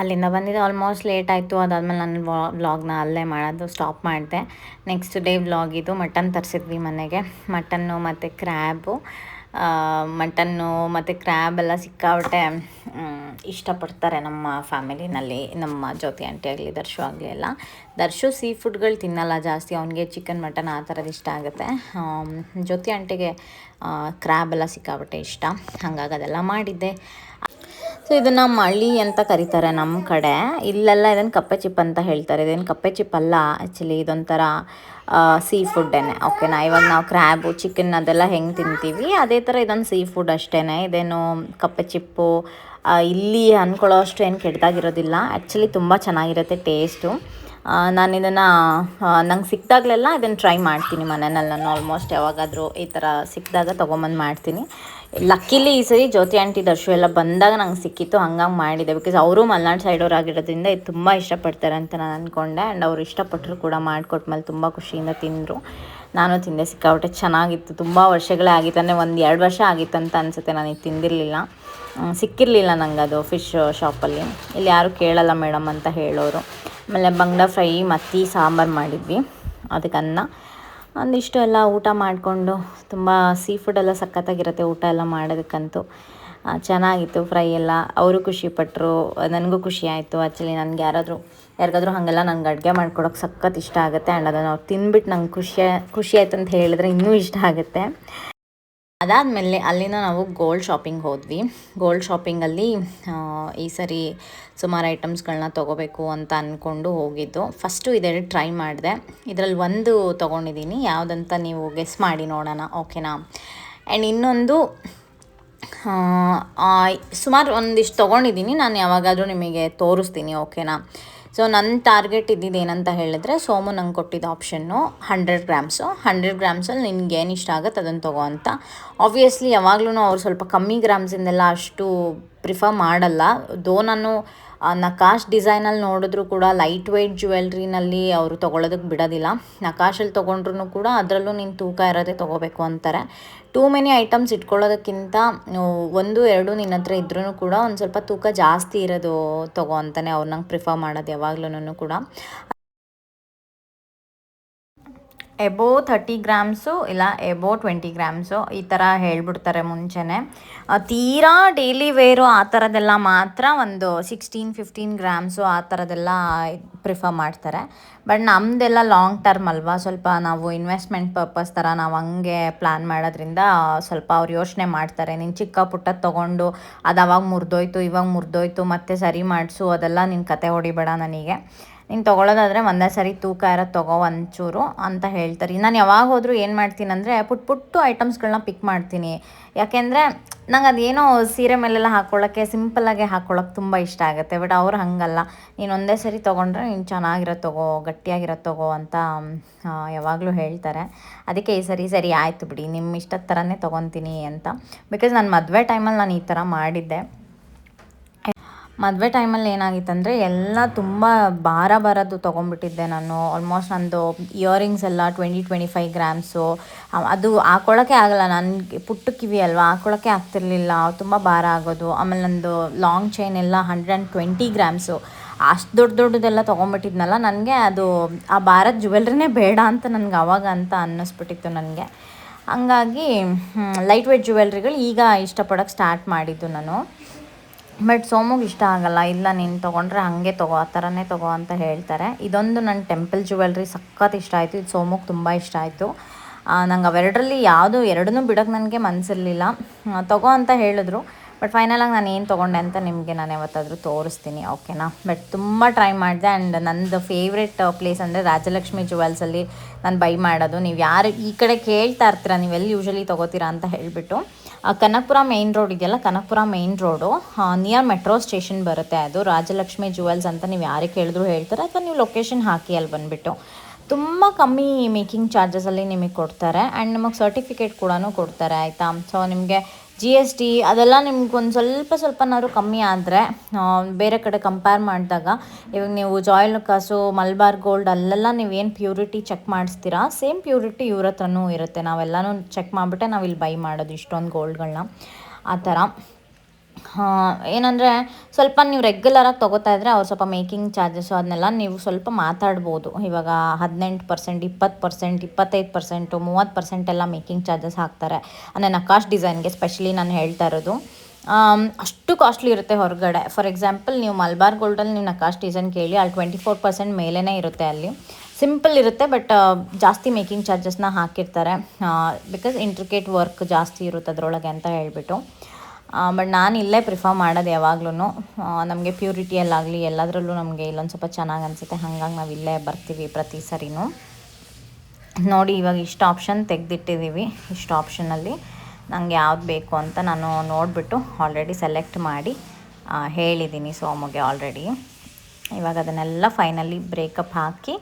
ಅಲ್ಲಿಂದ ಬಂದಿದ್ದು ಆಲ್ಮೋಸ್ಟ್ ಲೇಟ್ ಆಯಿತು. ಅದಾದಮೇಲೆ ನಾನು ವ್ಲಾಗ್ನ ಅಲ್ಲೇ ಮಾಡೋದು ಸ್ಟಾಪ್ ಮಾಡಿದೆ. ನೆಕ್ಸ್ಟ್ ಡೇ ವ್ಲಾಗಿದ್ದು ಮಟನ್ ತರಿಸಿದ್ವಿ ಮನೆಗೆ. ಮಟನ್ನು ಮತ್ತು ಕ್ರ್ಯಾಬು ಮಟನ್ನು ಮತ್ತು ಕ್ರ್ಯಾಬ್ ಎಲ್ಲ ಸಿಕ್ಕಾಬಿಟ್ಟೆ. ಮ್, ಇಷ್ಟಪಡ್ತಾರೆ ನಮ್ಮ ಫ್ಯಾಮಿಲಿನಲ್ಲಿ. ನಮ್ಮ ಜ್ಯೋತಿ ಆಂಟಿ ಆಗಲಿ ದರ್ಶು ಆಗಲಿ ಎಲ್ಲ. ದರ್ಶು ಸೀ ಫುಡ್ಗಳು ತಿನ್ನಲ್ಲ ಜಾಸ್ತಿ. ಅವನಿಗೆ ಚಿಕನ್ ಮಟನ್ ಆ ಥರದ್ದು ಇಷ್ಟ ಆಗುತ್ತೆ. ಜ್ಯೋತಿ ಆಂಟಿಗೆ ಕ್ರ್ಯಾಬ್ ಎಲ್ಲ ಸಿಕ್ಕಾಬಿಟ್ಟೆ ಇಷ್ಟ. ಹಾಗಾಗಿ ಅದೆಲ್ಲ ಮಾಡಿದ್ದೆ. ಸೊ ಇದನ್ನು ಮಳ್ಳಿ ಅಂತ ಕರೀತಾರೆ ನಮ್ಮ ಕಡೆ. ಇಲ್ಲೆಲ್ಲ ಇದನ್ನು ಕಪ್ಪೆ ಚಿಪ್ ಅಂತ ಹೇಳ್ತಾರೆ. ಇದೇನು ಕಪ್ಪೆ ಚಿಪ್ ಅಲ್ಲ ಆ್ಯಕ್ಚುಲಿ ಇದೊಂಥರ ಸೀ ಫುಡ್ಡೇನೆ ಓಕೆನಾ ಇವಾಗ ನಾವು ಕ್ರ್ಯಾಬು ಚಿಕನ್ ಅದೆಲ್ಲ ಹೆಂಗೆ ತಿಂತೀವಿ? ಅದೇ ಥರ ಇದೊಂದು ಸೀ ಫುಡ್ ಅಷ್ಟೇ ಇದೇನು ಕಪ್ಪೆ ಚಿಪ್ಪು ಇಲ್ಲಿ ಅಂದ್ಕೊಳ್ಳೋ ಅಷ್ಟು ಏನು ಕೆಟ್ಟದಾಗಿರೋದಿಲ್ಲ ಆ್ಯಕ್ಚುಲಿ ತುಂಬ ಚೆನ್ನಾಗಿರುತ್ತೆ ಟೇಸ್ಟು ನಾನು ಇದನ್ನು ನಂಗೆ ಸಿಕ್ಕಿದಾಗಲೆಲ್ಲ ಇದನ್ನು ಟ್ರೈ ಮಾಡ್ತೀನಿ ಮನೆಯಲ್ಲಿ ನಾನು ಆಲ್ಮೋಸ್ಟ್ ಯಾವಾಗಾದರೂ ಈ ಥರ ಸಿಕ್ಕಿದಾಗ ತೊಗೊಂಬಂದು ಮಾಡ್ತೀನಿ. ಲಕ್ಕಿಲಿ ಈ ಸರಿ ಜ್ಯೋತಿ ಆಂಟಿ ದರ್ಶು ಎಲ್ಲ ಬಂದಾಗ ನಂಗೆ ಸಿಕ್ಕಿತ್ತು, ಹಂಗಾಗಿ ಮಾಡಿದೆ. ಬಿಕಾಸ್ ಅವರು ಮಲೆನಾಡು ಸೈಡವ್ರು ಆಗಿರೋದ್ರಿಂದ ಇದು ತುಂಬ ಇಷ್ಟಪಡ್ತಾರೆ ಅಂತ ನಾನು ಅಂದ್ಕೊಂಡೆ ಆ್ಯಂಡ್ ಅವರು ಇಷ್ಟಪಟ್ಟರು ಕೂಡ ಮಾಡಿಕೊಟ್ಮೇಲೆ ತುಂಬ ಖುಷಿಯಿಂದ ತಿಂದರು. ನಾನು ತಿಂದೆ ಸಿಕ್ಕಾಬಿಟ್ಟೆ ಚೆನ್ನಾಗಿತ್ತು. ತುಂಬ ವರ್ಷಗಳೇ ಆಗಿತ್ತು. ಅಂದರೆ ಒಂದು ಎರಡು ವರ್ಷ ಅಂತ ಅನಿಸುತ್ತೆ. ನಾನು ಇದು ತಿಂದಿರಲಿಲ್ಲ. ಸಿಕ್ಕಿರಲಿಲ್ಲ ನಂಗೆ ಅದು ಫಿಶ್ ಶಾಪಲ್ಲಿ ಇಲ್ಲಿ ಯಾರು ಕೇಳಲ್ಲ ಮೇಡಮ್ ಅಂತ ಹೇಳೋರು. ಆಮೇಲೆ ಬಂಗ್ಡ ಫ್ರೈ, ಮತ್ತಿ, ಸಾಂಬಾರು ಮಾಡಿದ್ವಿ. ಅದಕ್ಕೆ ಅನ್ನ ಒಂದಿಷ್ಟು ಎಲ್ಲ ಊಟ ಮಾಡಿಕೊಂಡು ತುಂಬ ಸೀ ಎಲ್ಲ ಸಖತ್ತಾಗಿರುತ್ತೆ ಊಟ ಎಲ್ಲ ಮಾಡೋದಕ್ಕಂತೂ. ಚೆನ್ನಾಗಿತ್ತು ಫ್ರೈ ಎಲ್ಲ. ಅವರು ಖುಷಿಪಟ್ಟರು ನನಗೂ ಖುಷಿ ಆಯಿತು. ಆ್ಯಕ್ಚುಲಿ ನನಗೆ ಯಾರಾದರೂ, ಯಾರಿಗಾದ್ರೂ ಹಾಗೆಲ್ಲ ನನಗೆ ಅಡುಗೆ ಮಾಡ್ಕೊಡೋಕೆ ಸಖತ್ ಇಷ್ಟ ಆಗುತ್ತೆ. ಆ್ಯಂಡ್ ಅದನ್ನು ಅವ್ರು ತಿಂದ್ಬಿಟ್ಟು ನಂಗೆ ಖುಷಿ ಖುಷಿ ಆಯ್ತು ಅಂತ ಹೇಳಿದ್ರೆ ಇನ್ನೂ ಇಷ್ಟ ಆಗುತ್ತೆ. ಅದಾದಮೇಲೆ ಅಲ್ಲಿಂದ ನಾವು ಗೋಲ್ಡ್ ಶಾಪಿಂಗ್ ಹೋದ್ವಿ. ಗೋಲ್ಡ್ ಶಾಪಿಂಗಲ್ಲಿ ಈ ಸರಿ ಸುಮಾರು ಐಟಮ್ಸ್ಗಳನ್ನ ತೊಗೋಬೇಕು ಅಂತ ಅಂದ್ಕೊಂಡು ಹೋಗಿದ್ದು. ಫಸ್ಟು ಇದೆರಡು ಟ್ರೈ ಮಾಡಿದೆ. ಇದರಲ್ಲಿ ಒಂದು ತೊಗೊಂಡಿದ್ದೀನಿ ಯಾವುದಂತ ನೀವು ಗೆಸ್ ಮಾಡಿ ನೋಡೋಣ. ಓಕೆನಾ? ಆ್ಯಂಡ್ ಇನ್ನೊಂದು ಸುಮಾರು ಒಂದಿಷ್ಟು ತೊಗೊಂಡಿದ್ದೀನಿ ನಾನು ಯಾವಾಗಾದರೂ ನಿಮಗೆ ತೋರಿಸ್ತೀನಿ. ಓಕೆನಾ? ಸೊ ನನ್ನ ಟಾರ್ಗೆಟ್ ಇದ್ದಿದ್ದು ಏನಂತ ಹೇಳಿದ್ರೆ ಸೋಮು ನಂಗೆ ಕೊಟ್ಟಿದ್ದ ಆಪ್ಷನ್ನು ಹಂಡ್ರೆಡ್ ಗ್ರಾಮ್ಸು ಹಂಡ್ರೆಡ್ ಗ್ರಾಮ್ಸಲ್ಲಿ ನಿನ್ಗೆ ಏನು ಇಷ್ಟ ಆಗುತ್ತೆ ಅದನ್ನು ತಗೋ ಅಂತ. ಆಬ್ವಿಯಸ್ಲಿ ಯಾವಾಗಲೂ ಅವ್ರು ಸ್ವಲ್ಪ ಕಮ್ಮಿ ಗ್ರಾಮ್ಸಿಂದೆಲ್ಲ ಅಷ್ಟು ಪ್ರಿಫರ್ ಮಾಡಲ್ಲ. ದೋ ನಾನು ನಕಾಶ್ ಡಿಸೈನಲ್ಲಿ ನೋಡಿದ್ರು ಕೂಡ ಲೈಟ್ ವೆಯ್ಟ್ ಜ್ಯುವೆಲ್ರಿನಲ್ಲಿ ಅವರು ತೊಗೊಳೋದಕ್ಕೆ ಬಿಡೋದಿಲ್ಲ. ನಕಾಶಲ್ಲಿ ತೊಗೊಂಡ್ರು ಕೂಡ ಅದರಲ್ಲೂ ನೀನು ತೂಕ ಇರೋದೇ ತೊಗೋಬೇಕು ಅಂತಾರೆ. ಟೂ ಮೆನಿ ಐಟಮ್ಸ್ ಇಟ್ಕೊಳ್ಳೋದಕ್ಕಿಂತ ಒಂದು, ಎರಡು ನಿನ್ನ ಹತ್ರ ಇದ್ರೂ ಕೂಡ ಒಂದು ಸ್ವಲ್ಪ ತೂಕ ಜಾಸ್ತಿ ಇರೋದು ತಗೋ ಅಂತಾನೆ ಅವ್ರು ನಂಗೆ ಪ್ರಿಫರ್ ಮಾಡೋದು ಯಾವಾಗ್ಲೂ ಕೂಡ. ಎಬೋ ಥರ್ಟಿ ಗ್ರಾಮ್ಸು ಇಲ್ಲ ಎಬೋ ಟ್ವೆಂಟಿ ಗ್ರಾಮ್ಸು ಈ ಥರ ಹೇಳ್ಬಿಡ್ತಾರೆ ಮುಂಚೆನೆ. ತೀರಾ ಡೈಲಿ ವೇರು ಆ ಥರದ್ದೆಲ್ಲ ಮಾತ್ರ ಒಂದು ಸಿಕ್ಸ್ಟೀನ್ ಫಿಫ್ಟೀನ್ ಗ್ರಾಮ್ಸು ಆ ಥರದ್ದೆಲ್ಲ ಪ್ರಿಫರ್ ಮಾಡ್ತಾರೆ. ಬಟ್ ನಮ್ಮದೆಲ್ಲ ಲಾಂಗ್ ಟರ್ಮ್ ಅಲ್ವಾ, ಸ್ವಲ್ಪ ನಾವು ಇನ್ವೆಸ್ಟ್ಮೆಂಟ್ ಪರ್ಪಸ್ ಥರ ನಾವು ಹಂಗೆ ಪ್ಲ್ಯಾನ್ ಮಾಡೋದ್ರಿಂದ ಸ್ವಲ್ಪ ಅವ್ರು ಯೋಚನೆ ಮಾಡ್ತಾರೆ. ನೀನು ಚಿಕ್ಕ ಪುಟ್ಟ ತೊಗೊಂಡು ಅದು ಅವಾಗ ಮುರಿದೋಯ್ತು, ಇವಾಗ ಮುರಿದೋಯ್ತು, ಮತ್ತೆ ಸರಿ ಮಾಡಿಸು, ಅದೆಲ್ಲ ನಿನ್ನ ಕತೆ ಹೊಡಿಬೇಡ ನನಗೆ. ನೀನು ತೊಗೊಳೋದಾದರೆ ಒಂದೇ ಸರಿ ತೂಕ ಇರೋದು ತೊಗೋ ಒಂಚೂರು ಅಂತ ಹೇಳ್ತಾರೆ. ನಾನು ಯಾವಾಗ ಹೋದರೂ ಏನು ಮಾಡ್ತೀನಿ ಅಂದರೆ ಪುಟ್ ಪುಟ್ಟು ಐಟಮ್ಸ್ಗಳನ್ನ ಪಿಕ್ ಮಾಡ್ತೀನಿ. ಯಾಕೆಂದರೆ ನಂಗೆ ಅದೇನೋ ಸೀರೆ ಮೇಲೆಲ್ಲ ಹಾಕ್ಕೊಳ್ಳೋಕ್ಕೆ ಸಿಂಪಲ್ಲಾಗೆ ಹಾಕ್ಕೊಳ್ಳೋಕೆ ತುಂಬ ಇಷ್ಟ ಆಗುತ್ತೆ ಬಟ್ ಅವ್ರು ಹಾಗಲ್ಲ. ನೀನು ಒಂದೇ ಸರಿ ತೊಗೊಂಡ್ರೆ ನೀನು ಚೆನ್ನಾಗಿರೋ ತೊಗೋ, ಗಟ್ಟಿಯಾಗಿರೋ ತೊಗೋ ಅಂತ ಯಾವಾಗಲೂ ಹೇಳ್ತಾರೆ. ಅದಕ್ಕೆ ಈ ಸರಿ ಸರಿ ಆಯಿತು ಬಿಡಿ ನಿಮ್ಮ ಇಷ್ಟದ ಥರನೇ ತೊಗೊತೀನಿ ಅಂತ. ಬಿಕಾಸ್ ನಾನು ಮದುವೆ ಟೈಮಲ್ಲಿ ನಾನು ಈ ಥರ ಮಾಡಿದ್ದೆ. ಮದುವೆ ಟೈಮಲ್ಲಿ ಏನಾಗಿತ್ತಂದರೆ ಎಲ್ಲ ತುಂಬ ಭಾರ ಭಾರದ್ದು ತೊಗೊಂಡ್ಬಿಟ್ಟಿದ್ದೆ ನಾನು. ಆಲ್ಮೋಸ್ಟ್ ನಂದು ಇಯರಿಂಗ್ಸ್ ಎಲ್ಲ ಟ್ವೆಂಟಿ ಟ್ವೆಂಟಿ ಫೈವ್ ಗ್ರಾಮ್ಸು ಅದು ಹಾಕೊಳ್ಳೋಕ್ಕೆ ಆಗಲ್ಲ. ನನಗೆ ಪುಟ್ಟ ಕಿವಿ ಅಲ್ವಾ? ಹಾಕೊಳ್ಳೋಕ್ಕೆ ಆಗ್ತಿರ್ಲಿಲ್ಲ. ತುಂಬ ಭಾರ ಆಗೋದು. ಆಮೇಲೆ ನಂದು ಲಾಂಗ್ ಚೈನ್ ಎಲ್ಲ ಹಂಡ್ರೆಡ್ ಆ್ಯಂಡ್ ಟ್ವೆಂಟಿ ಗ್ರಾಮ್ಸು ಅಷ್ಟು ದೊಡ್ಡ ದೊಡ್ಡದೆಲ್ಲ ತೊಗೊಂಬಿಟ್ಟಿದ್ನಲ್ಲ ನನಗೆ ಅದು ಆ ಭಾರತ್ ಜುವೆಲ್ರಿನೇ ಬೇಡ ಅಂತ ನನಗೆ ಅವಾಗ ಅಂತ ಅನ್ನಿಸ್ಬಿಟ್ಟಿತ್ತು ನನಗೆ. ಹಂಗಾಗಿ ಲೈಟ್ ವೇಟ್ ಜುವೆಲ್ರಿಗಳು ಈಗ ಇಷ್ಟಪಡೋಕ್ಕೆ ಸ್ಟಾರ್ಟ್ ಮಾಡಿದ್ದು ನಾನು. ಬಟ್ ಸೋಮುಗೆ ಇಷ್ಟ ಆಗಲ್ಲ. ಇಲ್ಲ, ನೀನು ತೊಗೊಂಡ್ರೆ ಹಾಗೆ ತೊಗೋ, ಆ ಥರನೇ ತೊಗೋ ಅಂತ ಹೇಳ್ತಾರೆ. ಇದೊಂದು ನನ್ನ ಟೆಂಪಲ್ ಜುವೆಲ್ರಿ, ಸಖತ್ ಇಷ್ಟ ಆಯಿತು. ಇದು ಸೋಮುಗೆ ತುಂಬ ಇಷ್ಟ ಆಯಿತು. ನಂಗೆ ಅವೆರಡರಲ್ಲಿ ಯಾವುದು ಎರಡನ್ನೂ ಬಿಡೋಕ್ಕೆ ನನಗೆ ಮನಸ್ಸಿರಲಿಲ್ಲ ತಗೋ ಅಂತ ಹೇಳಿದ್ರು. ಬಟ್ ಫೈನಲಾಗಿ ನಾನು ಏನು ತೊಗೊಂಡೆ ಅಂತ ನಿಮಗೆ ನಾನು ಯಾವತ್ತಾದರೂ ತೋರಿಸ್ತೀನಿ ಓಕೆನಾ ಬಟ್ ತುಂಬ ಟ್ರೈ ಮಾಡಿದೆ ಆ್ಯಂಡ್ ನಂದು ಫೇವ್ರೆಟ್ ಪ್ಲೇಸ್ ಅಂದರೆ ರಾಜಲಕ್ಷ್ಮಿ ಜುವೆಲ್ಸಲ್ಲಿ ನಾನು ಬೈ ಮಾಡೋದು. ನೀವು ಯಾರು ಈ ಕಡೆ ಕೇಳ್ತಾ ಇರ್ತೀರ ನೀವೆಲ್ಲಿ ಯೂಶಲಿ ತೊಗೋತೀರಾ ಅಂತ ಹೇಳಿಬಿಟ್ಟು ಕನಕಪುರ ಮೇಯ್ನ್ ರೋಡ್ ಇದೆಯಲ್ಲ, Kanakapura main road near metro station ಬರುತ್ತೆ ಅದು. ರಾಜಲಕ್ಷ್ಮಿ ಜುವೆಲ್ಸ್ ಅಂತ ನೀವು ಯಾರಿಗೆ ಕೇಳಿದ್ರು ಹೇಳ್ತಾರೆ, ಅಥವಾ ನೀವು ಲೊಕೇಶನ್ ಹಾಕಿ ಅಲ್ಲಿ ಬಂದುಬಿಟ್ಟು. ತುಂಬ ಕಮ್ಮಿ ಮೇಕಿಂಗ್ ಚಾರ್ಜಸಲ್ಲಿ ನಿಮಗೆ ಕೊಡ್ತಾರೆ. ಆ್ಯಂಡ್ ನಿಮಗೆ ಸರ್ಟಿಫಿಕೇಟ್ ಕೂಡ ಕೊಡ್ತಾರೆ, ಆಯಿತಾ? ಸೊ ನಿಮಗೆ ಜಿ ಎಸ್ ಟಿ ಅದೆಲ್ಲ ನಿಮ್ಗೆ ಒಂದು ಸ್ವಲ್ಪ ಸ್ವಲ್ಪನಾದ್ರು ಕಮ್ಮಿ ಆದರೆ ಬೇರೆ ಕಡೆ ಕಂಪೇರ್ ಮಾಡಿದಾಗ, ಇವಾಗ ನೀವು ಜಾಯಿಲ್ ಲುಕಾಸು ಮಲ್ಬಾರ್ ಗೋಲ್ಡ್ ಅಲ್ಲೆಲ್ಲ ನೀವೇನು ಪ್ಯೂರಿಟಿ ಚೆಕ್ ಮಾಡಿಸ್ತೀರಾ? ಸೇಮ್ ಪ್ಯೂರಿಟಿ ಇವ್ರ ಹತ್ರನೂ ಇರುತ್ತೆ. ನಾವೆಲ್ಲನೂ ಚೆಕ್ ಮಾಡಿಬಿಟ್ಟೆ ನಾವು ಇಲ್ಲಿ ಬೈ ಮಾಡೋದು ಇಷ್ಟೊಂದು ಗೋಲ್ಡ್ಗಳನ್ನ ಆ ಥರ. ಏನಂದರೆ ಸ್ವಲ್ಪ ನೀವು ರೆಗ್ಯುಲರಾಗಿ ತೊಗೋತಾ ಇದ್ದರೆ ಅವ್ರು ಸ್ವಲ್ಪ ಮೇಕಿಂಗ್ ಚಾರ್ಜಸ್ಸು ಅದನ್ನೆಲ್ಲ ನೀವು ಸ್ವಲ್ಪ ಮಾತಾಡ್ಬೋದು. ಇವಾಗ ಹದಿನೆಂಟು ಪರ್ಸೆಂಟ್ ಇಪ್ಪತ್ತು ಪರ್ಸೆಂಟ್ ಇಪ್ಪತ್ತೈದು ಪರ್ಸೆಂಟು ಮೂವತ್ತು ಪರ್ಸೆಂಟ್ ಎಲ್ಲ ಮೇಕಿಂಗ್ ಚಾರ್ಜಸ್ ಹಾಕ್ತಾರೆ. ಅಂದರೆ ನಕಾಶ್ ಡಿಸೈನ್ಗೆ ಸ್ಪೆಷಲಿ ನಾನು ಹೇಳ್ತಾ ಇರೋದು. ಅಷ್ಟು ಕಾಸ್ಟ್ಲಿ ಇರುತ್ತೆ ಹೊರಗಡೆ. ಫಾರ್ ಎಕ್ಸಾಂಪಲ್ ನೀವು ಮಲ್ಬಾರ್ ಗೋಲ್ಡಲ್ಲಿ ನೀವು ನಕಾಶ್ ಡಿಸೈನ್ ಕೇಳಿ, ಅಲ್ಲಿ ಟ್ವೆಂಟಿ ಫೋರ್ ಪರ್ಸೆಂಟ್ ಮೇಲೇ ಇರುತ್ತೆ ಅಲ್ಲಿ. ಸಿಂಪಲ್ ಇರುತ್ತೆ ಬಟ್ ಜಾಸ್ತಿ ಮೇಕಿಂಗ್ ಚಾರ್ಜಸ್ನ ಹಾಕಿರ್ತಾರೆ. ಬಿಕಾಸ್ ಇಂಟ್ರಿಕೇಟ್ ವರ್ಕ್ ಜಾಸ್ತಿ ಇರುತ್ತೆ ಅದರೊಳಗೆ ಅಂತ ಹೇಳ್ಬಿಟ್ಟು. ಬಟ್ ನಾನು ಇಲ್ಲೇ ಪ್ರಿಫರ್ ಮಾಡೋದು ಯಾವಾಗ್ಲೂ ನಮಗೆ ಪ್ಯೂರಿಟಿಯಲ್ಲಾಗಲಿ ಎಲ್ಲದರಲ್ಲೂ ನಮಗೆ ಇಲ್ಲೊಂದು ಸ್ವಲ್ಪ ಚೆನ್ನಾಗಿ ಅನಿಸುತ್ತೆ. ಹಾಗಾಗಿ ನಾವು ಇಲ್ಲೇ ಬರ್ತೀವಿ ಪ್ರತಿ ಸರಿನೂ. ನೋಡಿ, ಇವಾಗ ಇಷ್ಟು ಆಪ್ಷನ್ ತೆಗೆದಿಟ್ಟಿದ್ದೀವಿ ಇಷ್ಟು ಆಪ್ಷನಲ್ಲಿ ನನಗೆ ಯಾವ್ದು ಬೇಕು ಅಂತ ನಾನು ನೋಡಿಬಿಟ್ಟು ಆಲ್ರೆಡಿ ಸೆಲೆಕ್ಟ್ ಮಾಡಿ ಹೇಳಿದ್ದೀನಿ ಸೋಮಗೆ ಆಲ್ರೆಡಿ ಇವಾಗ ಅದನ್ನೆಲ್ಲ ಫೈನಲಿ ಬ್ರೇಕಪ್ ಹಾಕಿ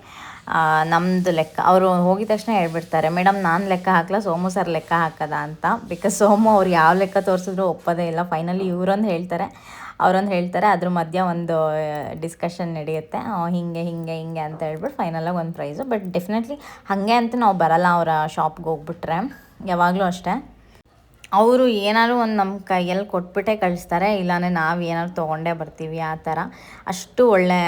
ನಮ್ಮದು ಲೆಕ್ಕ. ಅವರು ಹೋಗಿದ ತಕ್ಷಣ ಹೇಳ್ಬಿಡ್ತಾರೆ ಮೇಡಮ್ ನಾನು ಲೆಕ್ಕ ಹಾಕಲ್ಲ ಸೋಮು ಸರ್ ಲೆಕ್ಕ ಹಾಕದ ಅಂತ. ಬಿಕಾಸ್ ಸೋಮು ಅವ್ರು ಯಾವ ಲೆಕ್ಕ ತೋರಿಸಿದ್ರು ಒಪ್ಪೋದೇ ಇಲ್ಲ. ಫೈನಲಿ ಇವರೊಂದು ಹೇಳ್ತಾರೆ. ಅವರೊಂದು ಹೇಳ್ತಾರೆ, ಅದ್ರ ಮಧ್ಯ ಒಂದು ಡಿಸ್ಕಷನ್ ನಡೆಯುತ್ತೆ. ಹೀಗೆ, ಹಿಂಗೆ ಹಿಂಗೆ ಅಂತ ಹೇಳ್ಬಿಟ್ಟು ಫೈನಲಾಗಿ ಒಂದು ಪ್ರೈಸು ಬಟ್ ಡೆಫಿನೆಟ್ಲಿ ಹಾಗೆ ಅಂತ ನಾವು ಬರಲ್ಲ, ಅವರ ಶಾಪ್ಗೆ ಹೋಗ್ಬಿಟ್ರೆ. ಯಾವಾಗಲೂ ಅಷ್ಟೇ. ಅವರು ಏನಾದ್ರು ಒಂದು ನಮ್ಮ ಕೈಯಲ್ಲಿ ಕೊಟ್ಬಿಟ್ಟೆ ಕಳಿಸ್ತಾರೆ, ಇಲ್ಲಾಂದರೆ ನಾವು ಏನಾದ್ರು ತೊಗೊಂಡೇ ಬರ್ತೀವಿ ಆ ಥರ. ಅಷ್ಟು ಒಳ್ಳೆ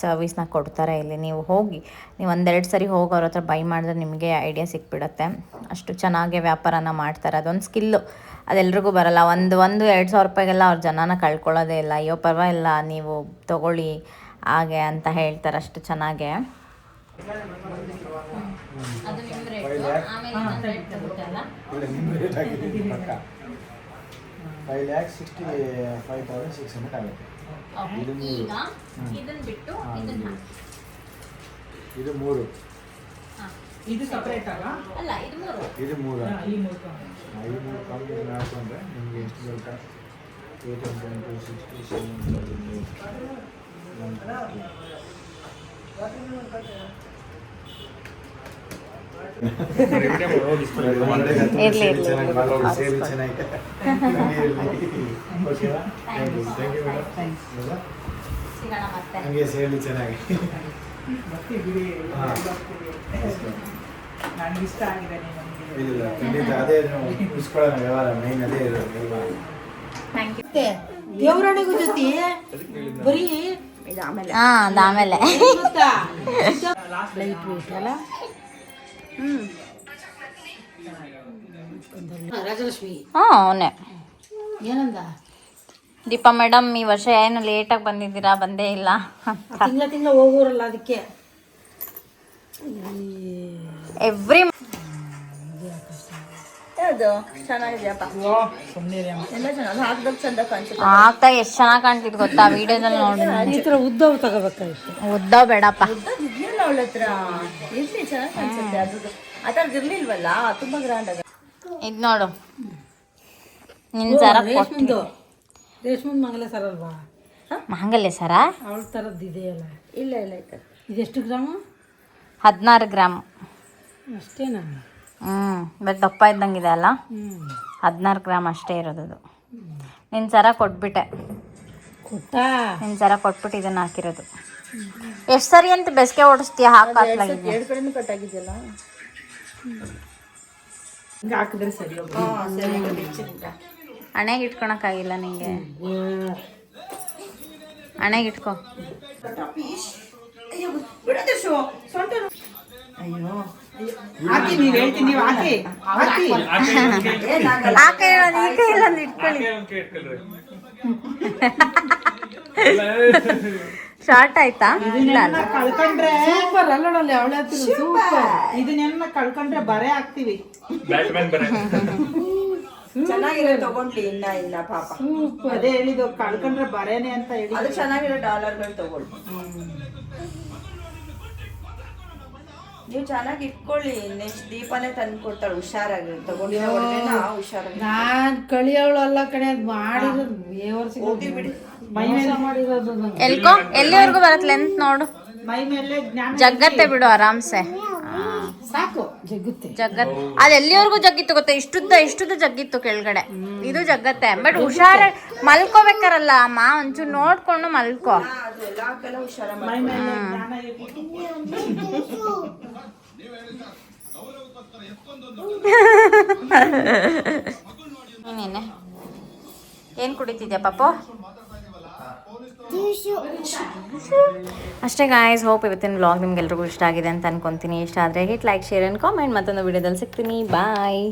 ಸರ್ವಿಸ್ನ ಕೊಡ್ತಾರೆ ಇಲ್ಲಿ. ನೀವು ಹೋಗಿ, ನೀವು ಒಂದೆರಡು ಸರಿ ಹೋಗಿ ಅವ್ರ ಹತ್ರ ಬೈ ಮಾಡಿದ್ರೆ ನಿಮಗೆ ಐಡಿಯಾ ಸಿಕ್ಬಿಡುತ್ತೆ. ಅಷ್ಟು ಚೆನ್ನಾಗಿ ವ್ಯಾಪಾರನ ಮಾಡ್ತಾರೆ. ಅದೊಂದು ಸ್ಕಿಲ್ಲು ಅದೆಲ್ರಿಗೂ ಬರಲ್ಲ. ಒಂದು ಒಂದು ಎರಡು ಸಾವಿರ ರೂಪಾಯಿಗೆಲ್ಲ ಅವ್ರ ಜನನ ಕಳ್ಕೊಳ್ಳೋದೇ ಇಲ್ಲ. ಅಯ್ಯೋ ಪರವಾಗಿಲ್ಲ, ನೀವು ತೊಗೊಳ್ಳಿ ಹಾಗೆ ಅಂತ ಹೇಳ್ತಾರೆ ಅಷ್ಟು ಚೆನ್ನಾಗೆ. ಇಲ್ಲ ನಿಮ್ಮ ರೇಟ್ ಆಗಿದ್ದೀನಿ ಪಕ್ಕ. Five lakh sixty five thousand six hundred ಆಗುತ್ತೆ ಇದು ಮೂರು. ಇದನ್ನು ಬಿಟ್ಟು ಇದನ್ನ ಇದು ಮೂರು. ಇದು ಮೂರು. ಇದು ಸಪ್ರೇಟ್ ಆಗ ಅಲ್ಲ ಇದು ಮೂರು. ಇದು ಮೂರು. ಈ ಮೂರು ಕಾಂಬಿನೇಷನ್ ಹಾಕೊಂಡ್ರೆ ನಿಮಗೆ ಎಷ್ಟು ಬೇಕಾ eight hundred two sixty seven ಸೇರಿ ಚೆನ್ನಾಗಿ ಓಕೆನಾ thank you thank you madam ಸಿಗೋಣ ಮತ್ತೆ ಹಂಗೆ ಸೇರಿ ಚೆನ್ನಾಗಿ ಮತ್ತೆ ಬಿಡಿ ಹಾ. ಇಷ್ಟ ಆಗಿದೆ ನೀವು ಇಲ್ಲ ಖಂಡಿತ ಅದೇ ನಾವು ಉಳಿಸ್ಕೊಳ್ಳೋಣ ವ್ಯವಹಾರ ಮೈನ್ ಅದೇ ಇರೋದು ಅಲ್ವಾ ಥ್ಯಾಂಕ್ ಯು ದೇವರಾಣಿಗೂ ಜೊತೆ ಬರೀ ಆಮೇಲೆ ಲೈಟ್ ವೇಟ್ ಅಲ್ಲ? ಅವನೇ. ಏನಂದ? ದೀಪಾ ಮೇಡಮ್ ಈ ವರ್ಷ ಏನು ಲೇಟಾಗಿ ಬಂದಿದ್ದೀರಾ? ಬಂದೇ ಇಲ್ಲ. ತಿಂಗಳ ತಿಂಗಳ ಹೋಗೋರಲ್ಲ ಅದಕ್ಕೆ. ಎವ್ರಿ ಅದು ಚೆನ್ನಾಗಿದೆಯಪ್ಪ ಸುಮ್ಮನೆ ಎಲ್ಲ ಚೆನ್ನಾಗಿ ಹಾಕ್ದಾಗ ಚಂದ ಕಾಣಿಸುತ್ತೆ. ಹಾಕ್ದಾಗ ಎಷ್ಟು ಚೆನ್ನಾಗಿ ಕಾಣ್ತಿದ್ ಗೊತ್ತಾ? ವಿಡಿಯೋದಲ್ಲಿ ನೋಡಿ ಈ ಥರ ಉದ್ದವು ತಗೋಬೇಕಾಗಿತ್ತು ಉದ್ದ ಬೇಡಪ್ಪ. ಇರ್ಲಿಲ್ಲ ಅವಳ ಹತ್ರ. ಇರ್ಲಿ ಚೆನ್ನಾಗಿ ಕಾಣಿಸುತ್ತೆ ಅದು ಆ ಥರದ್ದು ಇರ್ಲಿಲ್ವಲ್ಲ? ತುಂಬಾ ಗ್ರ್ಯಾಂಡ್ ಆಗ ಇದು ನೋಡು. ನಿನ್ ಸರ ರೇಷ್ಮೆಂದು. ರೇಷ್ಮಂದ್ ಮಂಗಲ ಸರ ಅಲ್ವಾ? ಮಾಂಗಲ್ಯ ಸರ? ಅವಳ ಥರದ್ದು ಇದೆಯಲ್ಲ? ಇಲ್ಲ ಇಲ್ಲ ಆಯ್ತು ಇದೆಷ್ಟು ಗ್ರಾಮ? ಹದಿನಾರು ಗ್ರಾಮ್. ಅಷ್ಟೇನಾ ಹ್ಮ್ ಬಟ್ ದಪ್ಪ ಇದ್ದಂಗಿದೆ ಅಲ್ಲ? ಹ್ಞೂ ಹದಿನಾರು ಗ್ರಾಮ್ ಅಷ್ಟೇ ಇರೋದು ಅದು. ನಿನ್ ಸರ ಕೊಟ್ಬಿಟ್ಟೆ. ನಿನ್ನ ನಿನ್ ಸರ ಕೊಟ್ಬಿಟ್ಟು ಇದನ್ನ ಹಾಕಿರೋದು. ಎಷ್ಟು ಸರಿ ಅಂತ ಬೆಸ್ಗೆ ಓಡಿಸ್ತೀಯ? ಹೋಗ್ಬೋದು ಹಣೆಗೆ ಇಟ್ಕೊಳಕ್ಕಾಗಿಲ್ಲ ನಿಂಗೆ. ಹಣೆಗೆ ಇಟ್ಕೊ. ಹಾಕಿ ನೀವು ಹೇಳ್ತೀನಿ ನೀವು ಹಾಕಿ ಹಾಕಿ. ಆ ಕೈ ಇರೋದು ಈ ಕೈ ಒಂದು ಇಟ್ಕೊಳ್ಳಿ ಶಾರ್ಟ್ ಆಯ್ತಾ? ಇಲ್ಲ ಅಲ್ಲ. ಕಳ್ಕೊಂಡ್ರೆ ಸೂಪರ್ ಅಲ್ಲೋಡಲ್ಲಿ ಅವಳೆ ಹತ್ರ ಸೂಪರ್ ಇದನ್ನೆಲ್ಲ ಕಳ್ಕೊಂಡ್ರೆ ಬರೆ ಹಾಕ್ತಿವಿ. ಚೆನ್ನಾಗಿರೋ ತಗೊಂಡ್ಲಿ ಇನ್ನ ಇನ್ನ ಪಾಪ. ಅದೇ ಹೇಳಿದ್ದು ಕಳ್ಕೊಂಡ್ರೆ ಬರೇನೆ ಅಂತ ಹೇಳಿ ಅದು ಚೆನ್ನಾಗಿರೋ ಡಾಲರ್ಗಳು ತಗೊಳ್ಳಿ. ನೀವು ಚೆನ್ನಾಗಿ ಇಟ್ಕೊಳ್ಳಿ ನೆಕ್ಸ್ಟ್ ದೀಪನೇ ತಂದು ಕೊಡ್ತಾಳೆ ಹುಷಾರಾಗಿ. ತಗೊಂಡಿ ಹುಷಾರಾಗಿ ನಾನ್ ಕಳಿಯವಳಲ್ಲ ಕಣೆ ಅದ್ ಮಾಡಿರೋದು ಬಿಡಿ. ಮೈ ಮೇಲೆ ಮಾಡಿರೋದು ನಾನು. ಎಲ್ಕೋ ಎಲ್ಲಿವರೆಗೂ ಬರತ್ ಲೆಂತ್ ನೋಡು. ಮೈ ಮೇಲೆ ಜ್ಞಾನ ಜಗ್ಗತ್ತೆ ಬಿಡು ಆರಾಮ್ಸೆ. ಸಾಕು ಜಗ್ಗುತ್ತೆ. ಜಗ್ಗತ್ ಅದು ಎಲ್ಲಿವರೆಗೂ ಜಗ್ಗಿತ್ತು ಗೊತ್ತಾ? ಇಷ್ಟುದ್ದ ಇಷ್ಟುದ್ದ ಜಗ್ಗಿತ್ತು ಕೆಳಗಡೆ. ಇದು ಜಗ್ಗತ್ತೆ. ಬಟ್ ಹುಷಾರ ಮಲ್ಕೋಬೇಕಾರಲ್ಲ ಅಮ್ಮ ಒಂಚೂರು ನೋಡ್ಕೊಂಡು ಮಲ್ಕೋ. ನೀನೇನೆ? ಏನು ಕುಡಿತಿದ್ಯಾ ಪಾಪು? ಅಷ್ಟೇ ಗಾಯ್ಸ್ ಹೋಪ್ ಇವತ್ತಿನ ವ್ಲಾಗ್ ನಿಮ್ಗೆಲ್ರಿಗೂ ಇಷ್ಟ ಆಗಿದೆ ಅಂತ ಅನ್ಕೊಂತೀನಿ. ಇಷ್ಟ ಆದರೆ hit like share and comment ಮತ್ತೊಂದು ವಿಡಿಯೋದಲ್ಲಿ ಸಿಗ್ತೀನಿ. ಬಾಯ್